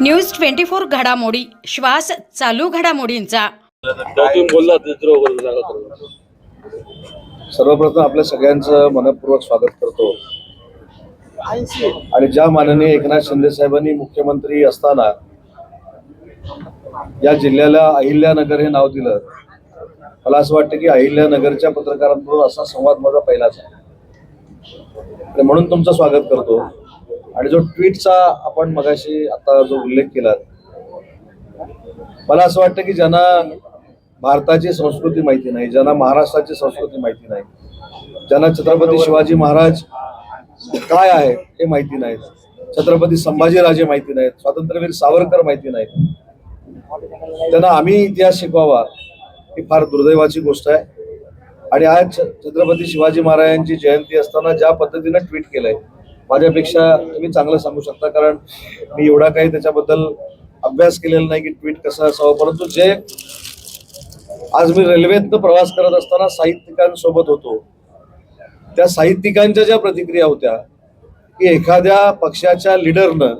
News twenty four घडामोडी. श्वास चालू घडामोडींचा. सर्वप्रथम आपल्या सगळ्यांचं मनपूर्वक स्वागत करतो. आणि ज्या माननीय एकनाथ शिंदे साहेबांनी मुख्यमंत्री असताना या जिल्ह्याला अहिल्यानगर हे नाव दिलं मला असं वाटतं की अहिल्यानगरच्या पत्रकारांबरोबर असा संवाद माझा पहिलाच आहे. तर म्हणून तुमचं स्वागत करतो. आणि जो ट्विटचा आपण मगाशी आता जो उल्लेख केला मला असं वाटतं की ज्यांना भारताची संस्कृती माहिती नाही ज्यांना महाराष्ट्राची संस्कृती माहिती नाही ज्यांना छत्रपती शिवाजी महाराज काय आहे हे माहिती नाही छत्रपती संभाजीराजे माहिती नाहीत स्वातंत्र्यवीर सावरकर माहिती नाहीत. त्यांना आम्ही इतिहास शिकवावा ही फार दुर्दैवाची गोष्ट आहे. आणि आज छ- छत्रपती शिवाजी महाराजांची जयंती असताना ज्या पद्धतीनं ट्विट केलंय माझ्यापेक्षा तुम्ही चांगलं सांगू शकता कारण मी एवढा काही त्याच्याबद्दल अभ्यास केलेला नाही की ट्विट कसं असावं परंतु जे आज मी रेल्वेतनं प्रवास करत असताना साहित्यिकांसोबत होतो त्या साहित्यिकांच्या ज्या प्रतिक्रिया होत्या की एखाद्या पक्षाच्या लिडरनं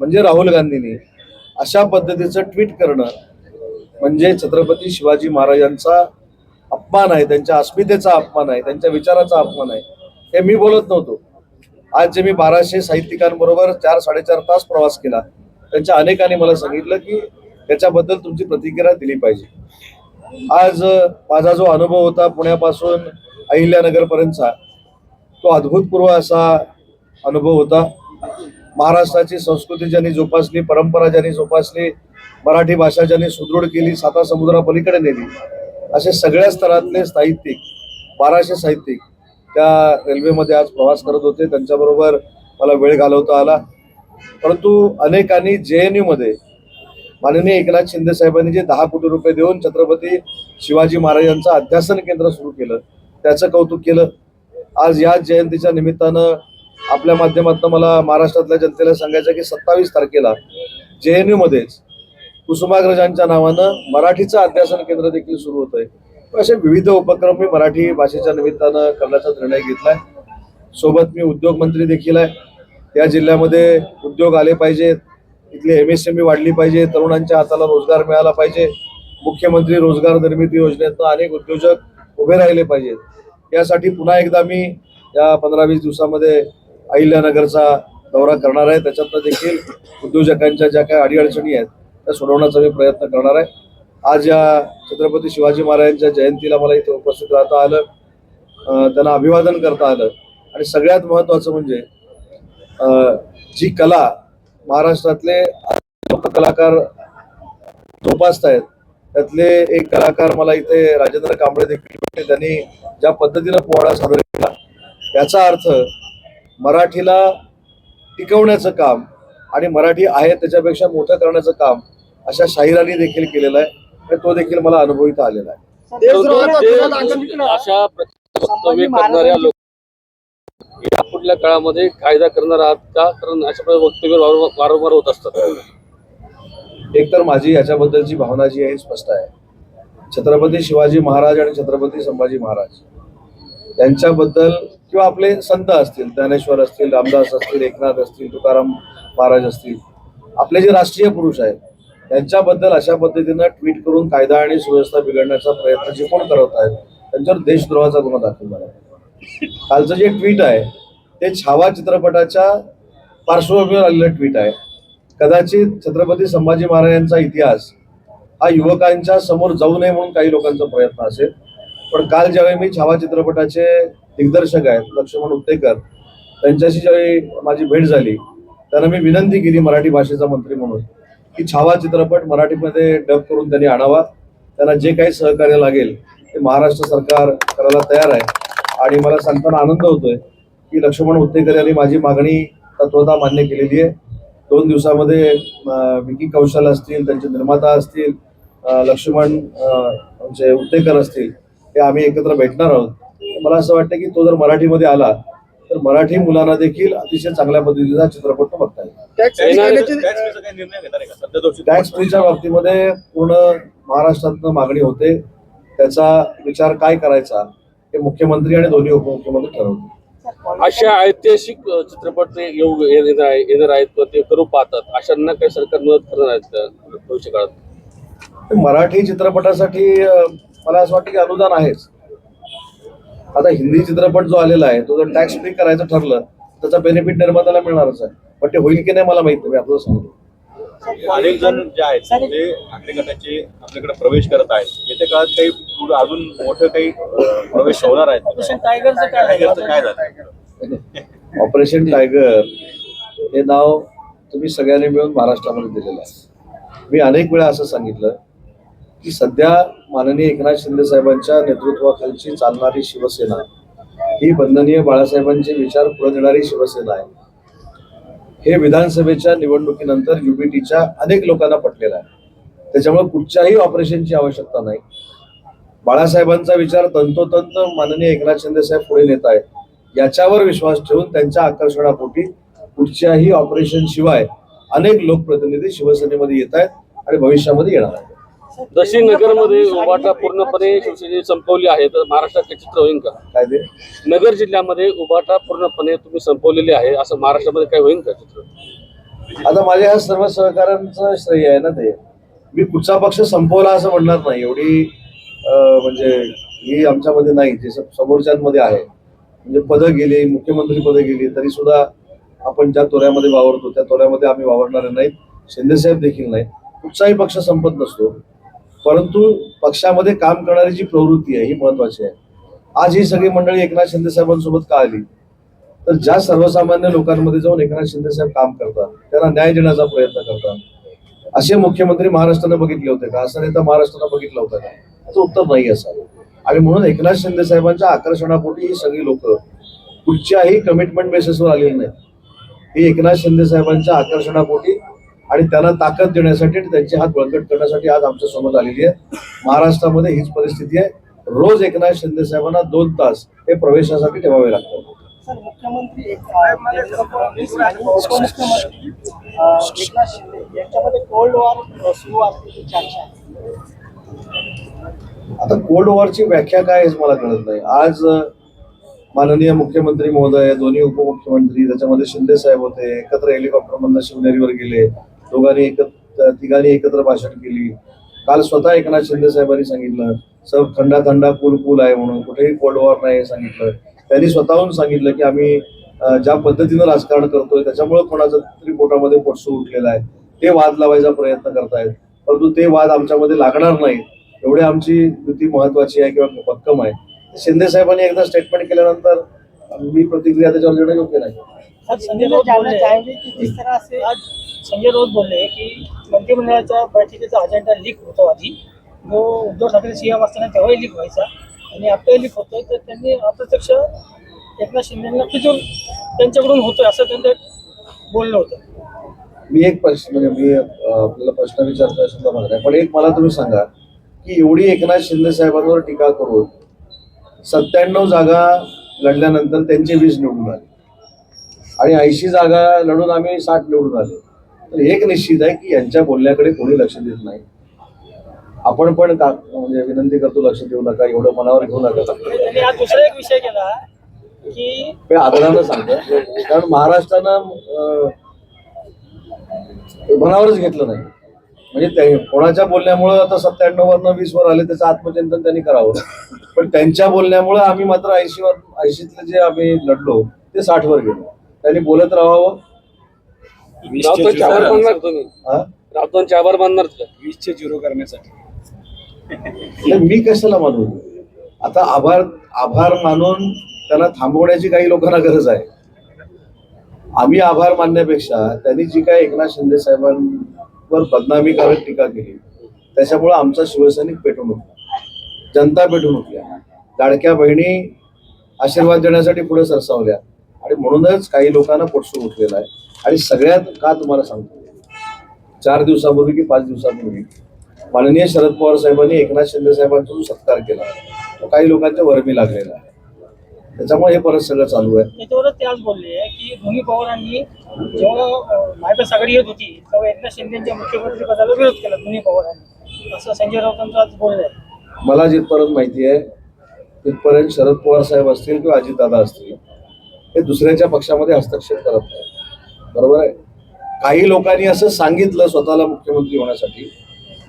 म्हणजे राहुल गांधींनी अशा पद्धतीचं ट्विट करणं म्हणजे छत्रपती शिवाजी महाराजांचा अपमान आहे त्यांच्या अस्मितेचा अपमान आहे त्यांच्या विचाराचा अपमान आहे. हे मी बोलत नव्हतो. आज जे मी बाराशे साहित्यिकांबरोबर चार साडेचार तास प्रवास केला त्यांच्या अनेकांनी मला सांगितलं की त्याच्याबद्दल तुमची प्रतिक्रिया दिली पाहिजे. आज माझा जो अनुभव होता पुण्यापासून अहिल्यानगरपर्यंतचा तो अद्भुतपूर्व असा अनुभव होता. महाराष्ट्राची संस्कृती ज्यांनी जोपासली परंपरा ज्यांनी जोपासली मराठी भाषा ज्यांनी सुदृढ केली साता समुद्रापलीकडे नेली असे सगळ्या स्तरातले साहित्यिक बाराशे साहित्यिक त्या रेल्वेमध्ये आज प्रवास करत होते. त्यांच्याबरोबर मला वेळ घालवता आला. परंतु अनेकांनी जे एनमध्ये माननीय एकनाथ शिंदे साहेबांनी जे दहा कोटी रुपये देऊन छत्रपती शिवाजी महाराजांचं अध्यासन केंद्र सुरू केलं त्याचं कौतुक केलं. आज या जयंतीच्या निमित्तानं आपल्या माध्यमातून मला महाराष्ट्रातल्या जनतेला सांगायचं की सत्तावीस तारखेला जे एन मध्येच कुसुमाग्रजांच्या नावानं मराठीचं अध्यासन केंद्र देखील सुरू होत आहे असे विविध उपक्रम मी मराठी भाषेच्या निमित्तानं करण्याचा निर्णय घेतलाय. सोबत मी उद्योग मंत्री देखील आहे. या जिल्ह्यामध्ये उद्योग आले पाहिजेत. इथली एम एस एम वाढली पाहिजे. तरुणांच्या हाताला रोजगार मिळाला पाहिजे. मुख्यमंत्री रोजगार निर्मिती योजनेतनं अनेक उद्योजक उभे राहिले पाहिजेत. यासाठी पुन्हा एकदा मी या पंधरा वीस दिवसामध्ये अहिल्यानगरचा दौरा करणार आहे. त्याच्यातनं देखील उद्योजकांच्या ज्या काही अडीअडचणी आहेत त्या सोडवण्याचा मी प्रयत्न करणार आहे. आज या छत्रपती शिवाजी महाराजांच्या जयंतीला मला इथे उपस्थित राहता आलं त्यांना अभिवादन करता आलं. आणि सगळ्यात महत्त्वाचं म्हणजे जी कला महाराष्ट्रातले कलाकार जोपासतायत त्यातले एक कलाकार मला इथे राजेंद्र कांबळे देखील भेटले त्यांनी ज्या पद्धतीनं पोवाडा सादर केला याचा अर्थ मराठीला टिकवण्याचं काम आणि मराठी आहे त्याच्यापेक्षा मोठं करण्याचं काम अशा शाहिरांनी देखील केलेलं आहे आणि तो देखील मला अनुभविता आलेला आहे. अशा प्रकारचे वक्तव्य करणाऱ्या लोक या पुढल्या काळामध्ये कायदा करणार आहात का? कारण अशा प्रकारे वक्तव्य वारंवार वारंवार होत असतात. एकतर माझी याच्याबद्दलची भावना जी आहे ही स्पष्ट आहे. छत्रपती शिवाजी महाराज आणि छत्रपती संभाजी महाराज यांच्याबद्दल किंवा आपले संत असतील ज्ञानेश्वर असतील रामदास असतील एकनाथ असतील तुकाराम महाराज असतील आपले जे राष्ट्रीय पुरुष आहेत त्यांच्याबद्दल अशा पद्धतीनं ट्विट करून कायदा आणि सुव्यवस्था बिघडण्याचा प्रयत्न जे कोण करत आहेत त्यांच्यावर देशद्रोहाचा गुन्हा दाखल झाला. आहे. कालचं जे ट्विट आहे ते छावा चित्रपटाच्या पार्श्वभूमीवर आलेलं ट्विट आहे. कदाचित छत्रपती संभाजी महाराजांचा इतिहास हा युवकांच्या समोर जाऊ नये म्हणून काही लोकांचा प्रयत्न असेल. पण काल ज्यावेळी मी छावा चित्रपटाचे दिग्दर्शक आहेत लक्ष्मण उत्तेकर त्यांच्याशी ज्यावेळी माझी भेट झाली त्यांना मी विनंती केली मराठी भाषेचा मंत्री म्हणून. की छावा चित्रपट मराठीमध्ये डब करून त्यांनी आणावा. त्यांना जे काही सहकार्य लागेल ते महाराष्ट्र सरकार करायला तयार आहे. आणि मला सांगताना आनंद होतोय की लक्ष्मण उत्तेकर यांनी माझी मागणी तत्वता मान्य केलेली आहे. दोन दिवसामध्ये विकी कौशल असतील त्यांचे निर्माता असतील लक्ष्मण जे उत्तेकर असतील ते आम्ही एकत्र भेटणार आहोत. मला असं वाटतं की तो जर मराठीमध्ये आला तर मराठी मुलांना देखील अतिशय चांगल्या पद्धतीचा चित्रपट बघता येईल. टॅक्स फ्रीच्या बाबतीमध्ये पूर्ण महाराष्ट्रातनं मागणी होते. त्याचा विचार काय करायचा हे मुख्यमंत्री आणि दोन्ही उपमुख्यमंत्री ठरवतील. अशा ऐतिहासिक चित्रपट ते येऊ येणार आहे- येणार आहेत किंवा ते करू पाहतात. अशांना काही सरकार मदत करणार आहेत भविष्य काळात मराठी चित्रपटासाठी मला असं वाटतं की अनुदान आहेच. आता हिंदी चित्रपट जो आलेला आहे तो जर टॅक्स फ्री करायचं ठरलं त्याचा बेनिफिट निर्मात्याला मिळणारच आहे. पण ते होईल की नाही मला माहीत नाही मी आपल्याला सांगतो. अनेक जण जे आहेत ते ठाकरे गटाचे आपल्याकडे प्रवेश करत आहेत येत्या काळात काही पुढं अजून मोठं काही प्रवेश होणार आहेत टायगरचं काय झालं? ऑपरेशन टायगर हे नाव तुम्ही सगळ्यांनी मिळून महाराष्ट्रामध्ये दिलेलं आहे. मी अनेक वेळा असं सांगितलं की सध्या माननीय एकनाथ शिंदे साहेबांच्या नेतृत्वाखालची चालणारी शिवसेना ही वंदनीय बाळासाहेबांचे विचार पुढे नेणारी शिवसेना आहे. हे विधानसभेच्या निवडणुकीनंतर युबीटीच्या अनेक लोकांना पटलेलं आहे. त्याच्यामुळे कुठच्याही ऑपरेशनची आवश्यकता नाही. बाळासाहेबांचा विचार तंतोतंत माननीय एकनाथ शिंदे साहेब पुढे नेत आहेत. याच्यावर विश्वास ठेवून त्यांच्या आकर्षणापोटी कुठच्याही ऑपरेशन शिवाय अनेक लोकप्रतिनिधी शिवसेनेमध्ये येत आहेत आणि भविष्यामध्ये येणार आहेत. जशी नगरमध्ये उभाटा पूर्णपणे शिवसेनेने संपवली आहे. तर महाराष्ट्रात काही चित्र होईल का? काय ते? नगर जिल्ह्यामध्ये उभाटा पूर्णपणे तुम्ही संपवलेली आहे. असं महाराष्ट्रामध्ये काय होईल का चित्र? आता माझ्या ह्या सर्व सहकाऱ्यांचं श्रेय आहे ना ते. मी कुठचा पक्ष संपवला असं म्हणणार नाही. एवढी अं, म्हणजे ही आमच्यामध्ये नाही. जे सब- समोरच्यांमध्ये आहे. म्हणजे पदं गेली मुख्यमंत्री पदं गेली तरी सुद्धा आपण ज्या तोऱ्यामध्ये वावरतो त्या तोऱ्यामध्ये आम्ही वावरणारे नाहीत. शिंदेसाहेब देखील नाही कुठचाही पक्ष संपत नसतो. परंतु पक्षामध्ये काम करणारी जी प्रवृत्ती आहे ही महत्वाची आहे. आज ही सगळी मंडळी एकनाथ शिंदे साहेबांसोबत का आली? तर ज्या सर्वसामान्य लोकांमध्ये जाऊन एकनाथ शिंदे साहेब काम करतात त्यांना न्याय देण्याचा प्रयत्न करतात. असे मुख्यमंत्री महाराष्ट्रानं बघितले होते का? असा नेता महाराष्ट्रानं बघितला होता का? याचं उत्तर नाही असावं आणि म्हणून एकनाथ शिंदे साहेबांच्या आकर्षणापोटी ही सगळी लोक कुठच्याही कमिटमेंट बेसिसवर आलेली नाही ही एकनाथ शिंदे साहेबांच्या आकर्षणापोटी आणि त्यांना ताकद देण्यासाठी त्यांचे हात बळकट करण्यासाठी आज आमच्यासोबत आलेली आहे. महाराष्ट्रामध्ये हीच परिस्थिती आहे. रोज एकनाथ शिंदे साहेबांना दोन तास हे प्रवेशासाठी ठेवावे लागतात. मुख्यमंत्री उपमुख्यमंत्री एकनाथ शिंदे यांच्यामध्ये कोल्ड वॉर सुरू असल्याची चर्चा आहे. आता कोल्ड वॉरची व्याख्या काय हेच मला कळत नाही. आज माननीय मुख्यमंत्री महोदय दोन्ही उपमुख्यमंत्री त्याच्यामध्ये शिंदे साहेब होते एकत्र हेलिकॉप्टर मधनं शिवनेरीवर गेले. दोघांनी एकत्र तिघांनी एकत्र भाषण केली. काल स्वतः एकनाथ शिंदे साहेबांनी सांगितलं सब थंडा थंडा कूल कूल आहे म्हणून कुठेही कोल्ड वॉर नाही हे सांगितलं. त्यांनी स्वतःहून सांगितलं की आम्ही ज्या पद्धतीनं राजकारण करतोय त्याच्यामुळे कोणाचं तरी पोटामध्ये पोटसू उठलेला आहे. ते वाद लावायचा प्रयत्न करतायत. परंतु ते वाद आमच्यामध्ये लागणार नाही एवढी आमची युती महत्वाची आहे किंवा भक्कम आहे. शिंदे साहेबांनी एकदा स्टेटमेंट केल्यानंतर मी प्रतिक्रिया त्याच्यावर देणं योग्य नाही. संजय राऊत बोलले की मंत्रिमंडळाच्या बैठकीचा अजेंडा लीक होतो आधी. जो उद्धव ठाकरे सीएम असताना तेव्हाही लीक व्हायचा. आणि आताही लीक होतोय. तर त्यांनी अप्रत्यक्ष एकनाथ शिंदेना खिचून त्यांच्याकडून होतोय असं त्यांचं बोललं होतं. मी एक प्रश्न म्हणजे मी आपल्याला प्रश्न विचारतो सुद्धा म्हणत पण एक मला तुम्ही सांगा की एवढी एकनाथ शिंदे साहेबांवर टीका करून सत्त्याण्णव जागा लढल्यानंतर त्यांचे वीस निवडून आले. आणि ऐंशी जागा लढून आम्ही साठ निवडून आले. तर एक निश्चित आहे की यांच्या बोलण्याकडे कोणी लक्ष देत नाही. आपण पण का म्हणजे विनंती करतो लक्ष देऊ नका एवढं मनावर घेऊ नका. दुसरा एक विषय केला की आदरानं सांगतो कारण महाराष्ट्रानं मनावरच घेतलं नाही. म्हणजे कोणाच्या बोलण्यामुळं आता सत्त्याण्णव वरनं वीस वर आले त्याचं आत्मचिंतन त्यांनी करावं. पण त्यांच्या बोलण्यामुळं आम्ही मात्र ऐंशी वर ऐंशीतले जे आम्ही लढलो ते साठ वर गेलो. त्यांनी बोलत राहावं राऊतांचे आभार मानणार तुम्ही हा? राऊतांचे आभार मानणार का? वीसचे झिरो करण्यासाठी. नाही, मी कशाला मानू? आता आभार आभार मानून त्यांना थांबवण्याची काही लोकांना गरज आहे. आम्ही आभार मानण्यापेक्षा त्यांनी जी काय एकनाथ शिंदे साहेबांवर बदनामीकारक टीका केली त्याच्यामुळे आमचा शिवसैनिक पेटून उठला जनता पेटून उठल्या लाडक्या बहिणी आशीर्वाद देण्यासाठी पुढे सरसावल्या. आणि म्हणूनच काही लोकांना पोटसू उठलेला आहे. आणि सगळ्यात का तुम्हाला सांगतो? चार दिवसापूर्वी की पाच दिवसापूर्वी माननीय शरद पवार साहेबांनी एकनाथ शिंदे साहेबांचा जो सत्कार केला तो काही लोकांच्या वर्मी लागलेला आहे. त्याच्यामुळे हे परत सगळं चालू आहे. त्याच्यावरच ते आज बोलले की दोन्ही पवारांनी जेव्हा महाविकास आघाडी येत होती तेव्हा एकनाथ शिंदेच्या मुख्यमंत्री पदाला विरोध केला दोन्ही पवारांनी. असं संजय राऊतांचं आज बोलणं आहे. मला जिथपर्यंत माहिती आहे तिथपर्यंत शरद पवार साहेब असतील किंवा अजितदादा असतील ते दुसऱ्याच्या पक्षामध्ये हस्तक्षेप करत नाही बरोबर आहे? काही लोकांनी असं सांगितलं स्वतःला मुख्यमंत्री होण्यासाठी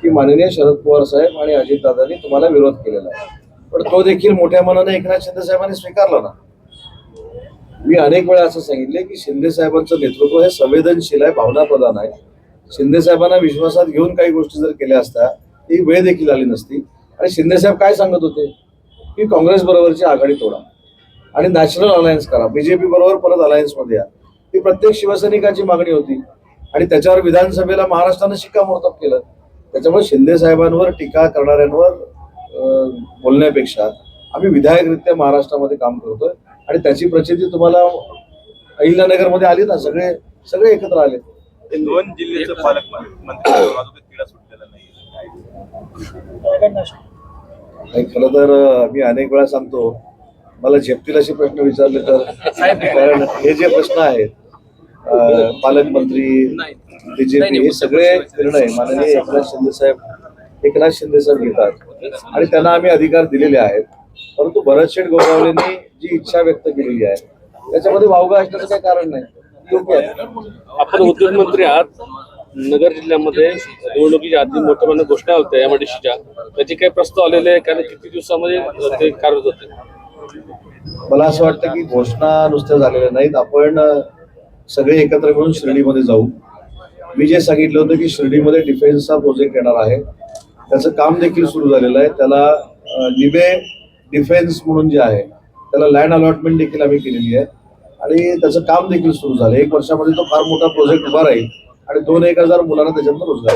की माननीय शरद पवार साहेब आणि अजितदादांनी तुम्हाला विरोध केलेला आहे. पण तो देखील मोठ्या मनाने एकनाथ शिंदे साहेबांनी स्वीकारला ना. मी अनेक वेळा असं सांगितले की शिंदे साहेबांचं नेतृत्व हे संवेदनशील आहे भावनाप्रधान आहे. शिंदे साहेबांना विश्वासात घेऊन काही गोष्टी जर केल्या असत्या ती वेळ देखील आली नसती. आणि शिंदे साहेब काय सांगत होते? की काँग्रेस बरोबरची आघाडी तोडा. आणि नॅशनल अलायन्स करा. बीजेपी बरोबर परत अलायन्समध्ये या. ही प्रत्येक शिवसैनिकाची मागणी होती. आणि त्याच्यावर विधानसभेला महाराष्ट्रानं शिक्कामोर्तब केलं. त्याच्यामुळे शिंदे साहेबांवर टीका करणाऱ्यांवर बोलण्यापेक्षा आम्ही विधायकरित्या महाराष्ट्रामध्ये काम करतोय. आणि त्याची प्रचिती तुम्हाला अहिल्यानगरमध्ये आली ना सगळे सगळे एकत्र आले. ते दोन जिल्ह्याचं पालकमंत्री खरं तर मी अनेक वेळा सांगतो मला झेपतील असे प्रश्न विचारले तर. कारण हे जे प्रश्न आहेत पालकमंत्री बीजेपी हे सगळे निर्णय माननीय एकनाथ शिंदे साहेब एकनाथ शिंदे साहेब घेतात. आणि त्यांना आम्ही अधिकार दिलेले आहेत. परंतु भरत शेठ गोगावलेंनी जी इच्छा व्यक्त केलेली आहे त्याच्यामध्ये वावगा असण्याचं काही कारण नाही. योग्य आहे. आपण उद्योगमंत्री आहात. नगर जिल्ह्यामध्ये निवडणुकीच्या आधी मोठ्या प्रमाणात घोषणा होत्या एमआयडीसीच्या त्याचे काही प्रस्ताव आलेले आहे कारण किती दिवसामध्ये ते कार्यरत होते? मला असं वाटतं की घोषणा नुसत्या झालेल्या नाहीत. आपण सगळे एकत्र मिळून शिर्डीमध्ये जाऊ. मी जे सांगितलं होतं की शिर्डीमध्ये डिफेन्सचा प्रोजेक्ट येणार आहे. त्याचं काम देखील सुरू झालेलं आहे. त्याला निबे लिबे डिफेन्स म्हणून जे आहे त्याला लँड अलॉटमेंट देखील आम्ही केलेली आहे. आणि त्याचं काम देखील सुरू झालं. एक वर्षामध्ये तो फार मोठा प्रोजेक्ट उभा राहील आणि दोन एक हजार मुलांना त्याच्यातनं रोजगार